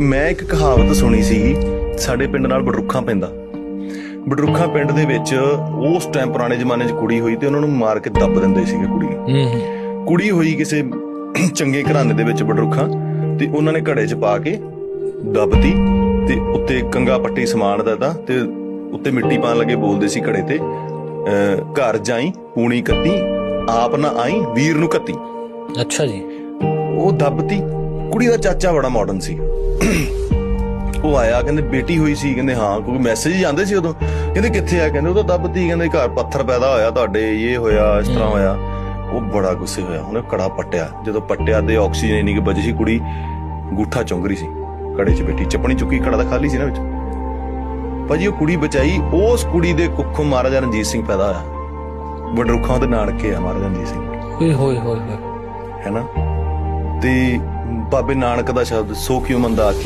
ਮੈਂ ਇੱਕ ਕਹਾਵਤ ਸੁਣੀ ਸੀ ਸਾਡੇ ਪਿੰਡ ਨਾਲ ਬਡਰੁੱਖਾਂ ਪੈਂਦਾ। ਬਡਰੁੱਖਾਂ ਪਿੰਡ ਦੇ ਵਿੱਚ ਉਸ ਟਾਈਮ ਪੁਰਾਣੇ ਜ਼ਮਾਨੇ 'ਚ ਕੁੜੀ ਹੋਈ ਤੇ ਉਹਨਾਂ ਨੂੰ ਮਾਰ ਕੇ ਦੱਬ ਦਿੰਦੇ ਸੀਗੇ ਕੁੜੀ। ਨੂੰ ਹੂੰ ਹੂੰ। ਕੁੜੀ ਹੋਈ ਕਿਸੇ ਚੰਗੇ ਘਰਾਣੇ ਦੇ ਵਿੱਚ ਬਡਰੁੱਖਾਂ ਤੇ ਉਹਨਾਂ ਨੇ ਘੜੇ 'ਚ ਪਾ ਕੇ ਦੱਬਤੀ ਤੇ ਉੱਤੇ ਕੰਗਾ ਪੱਟੀ ਸਮਾਨ ਦਾ ਤਾਂ ਤੇ ਉੱਤੇ ਮਿੱਟੀ ਪਾਣ ਲੱਗੇ ਬੋਲਦੇ ਸੀ ਘੜੇ ਤੇ ਘਰ ਜਾਈ ਪੂਣੀ ਕੱਤੀ ਆਪ ਨਾ ਆਈ ਵੀਰ ਨੂੰ ਕੱਤੀ। ਅੱਛਾ ਜੀ। ਉਹ ਦੱਬਤੀ। ਕੁੜੀ ਦਾ ਚਾਚਾ ਬੜਾ ਮਾਡਰਨ ਸੀ। ਉਹ ਆਇਆ ਕਹਿੰਦੇ ਬੇਟੀ ਹੋਈ ਸੀ ਕਹਿੰਦੇ ਹਾਂ ਕੋਈ ਮੈਸੇਜ ਜਾਂਦੇ ਸੀ ਉਦੋਂ। ਕਹਿੰਦੇ ਕਿੱਥੇ ਆ? ਕਹਿੰਦੇ ਉਹ ਤਾਂ ਦੱਬਤੀ ਕਹਿੰਦੇ ਘਰ ਪੱਥਰ ਪੈਦਾ ਹੋਇਆ ਤੁਹਾਡੇ ਇਹ ਹੋਇਆ ਇਸ ਤਰ੍ਹਾਂ ਹੋਇਆ। ਉਹ ਬੜਾ ਗੁੱਸੇ ਹੋਇਆ ਉਹਨੇ ਕੜਾ ਪੱਟਿਆ। ਜਦੋਂ ਪੱਟਿਆ ਤੇ ਆਕਸੀਜਨ ਇੰਨੀ ਕਿ ਬਚੀ ਸੀ ਕੁੜੀ ਗੂਠਾ ਚੁੰਗ ਰਹੀ ਸੀ। ਕੜੇ 'ਚ ਬੈਠੀ ਚੱਪਣੀ ਚੁੱਕੀ ਕੜਾ ਤਾਂ ਖਾਲੀ ਸੀ ਨਾ ਵਿੱਚ। ਭਾਜੀ ਉਹ ਕੁੜੀ ਬਚਾਈ ਉਸ ਕੁੜੀ ਦੇ ਕੁੱਖੋਂ ਮਹਾਰਾਜਾ ਰਣਜੀਤ ਸਿੰਘ ਪੈਦਾ ਹੋਇਆ। ਬਡਰੁੱਖਾਂ ਦੇ ਨਾਨਕੇ ਆ ਮਹਾਰਾਜਾ ਰਣਜੀਤ ਸਿੰਘ। ਹੋਏ ਹੋਏ ਹੋਏ ਹੋਏ। ਹੈਨਾ? ਤੇ ਬਾਬੇ ਨਾਨਕ ਦਾ ਸ਼ਬਦ ਸੋ ਕਿਉ ਮੰਦਾ ਆਖੀ।